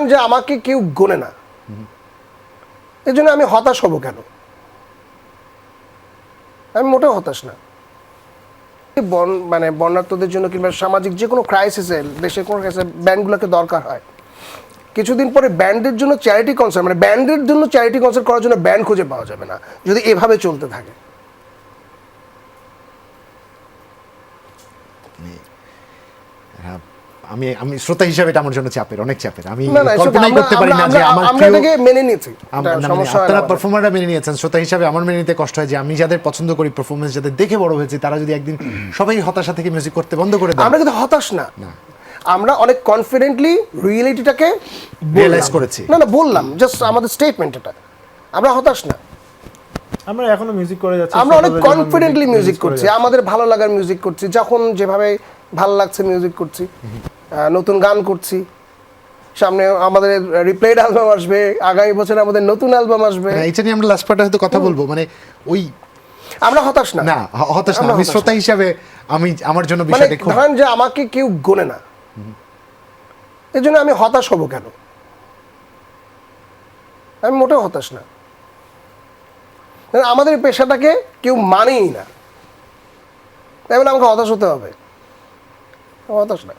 ধরেন যে আমাকে কেউ গোনে না। এই জন্য আমি হতাশ হব কেন? আমি মোটেও হতাশ না। মানে বন্যার্থদের জন্য কিংবা সামাজিক যে কোনো ক্রাইসিসে দেশের কোনো ক্রাইসিসে ব্যান্ডগুলোকে দরকার হয়। কিছুদিন পরে ব্যান্ডের জন্য চ্যারিটি কনসার্ট মানে ব্যান্ডের জন্য চ্যারিটি কনসার্ট করার জন্য ব্যান্ড খুঁজে পাওয়া যাবে না যদি এভাবে চলতে থাকে। হ্যাঁ, আমি আমি শ্রোতা হিসাবে এটা আমার জন্য চাপের অনেক চাপের। আমি কল্পনাই করতে পারি না যে আমার আমরা প্রিয়- এটাকে মেনে নিয়েছি। আপনারা পারফর্মাররা মেনে নিয়েছেন। শ্রোতা হিসাবে আমার মেনে নিতে কষ্ট হয় যে আমি যাদের পছন্দ করি পারফরমেন্স যাদের দেখে বড় হয়েছে তারা যদি একদিন সবাই হতাশা থেকে মিউজিক করতে বন্ধ করে দেয়। আমরা কিন্তু হতাশ না। আমরা অনেক কনফিডেন্টলি রিয়েলিটিটাকে Realize করেছি। না না বললাম জাস্ট আমাদের স্টেটমেন্ট এটা। আমরা হতাশ না। আমরা এখনও মিউজিক করে যাচ্ছি আমরা অনেক কনফিডেন্টলি মিউজিক করছি। আমাদের ভালো লাগার মিউজিক করছি। যখন যেভাবে ভালো লাগছে মিউজিক করছি। নতুন গান করছি। সামনে আমাদের রিপ্লেড অ্যালবাম আসবে আগামী বছর আমাদের নতুন অ্যালবাম আসবে। মানে এইটা নিয়ে আমরা লাস্ট পার্টে হয়তো কথা বলব মানে ওই আমরা হতাশ না। না হতাশ না আমি শ্রোতা হিসাবে আমি আমার জন্য মানে বিষয়টা খুব ধরেন যে আমাকে কেউ গোনে না। এই জন্য আমি হতাশ হব কেন? আমি মোটেও হতাশ না। আমাদের পেশাটাকে কেউ মানেই না। তাই বলে আমাকে হতাশ হতে হবে। হতাশ না।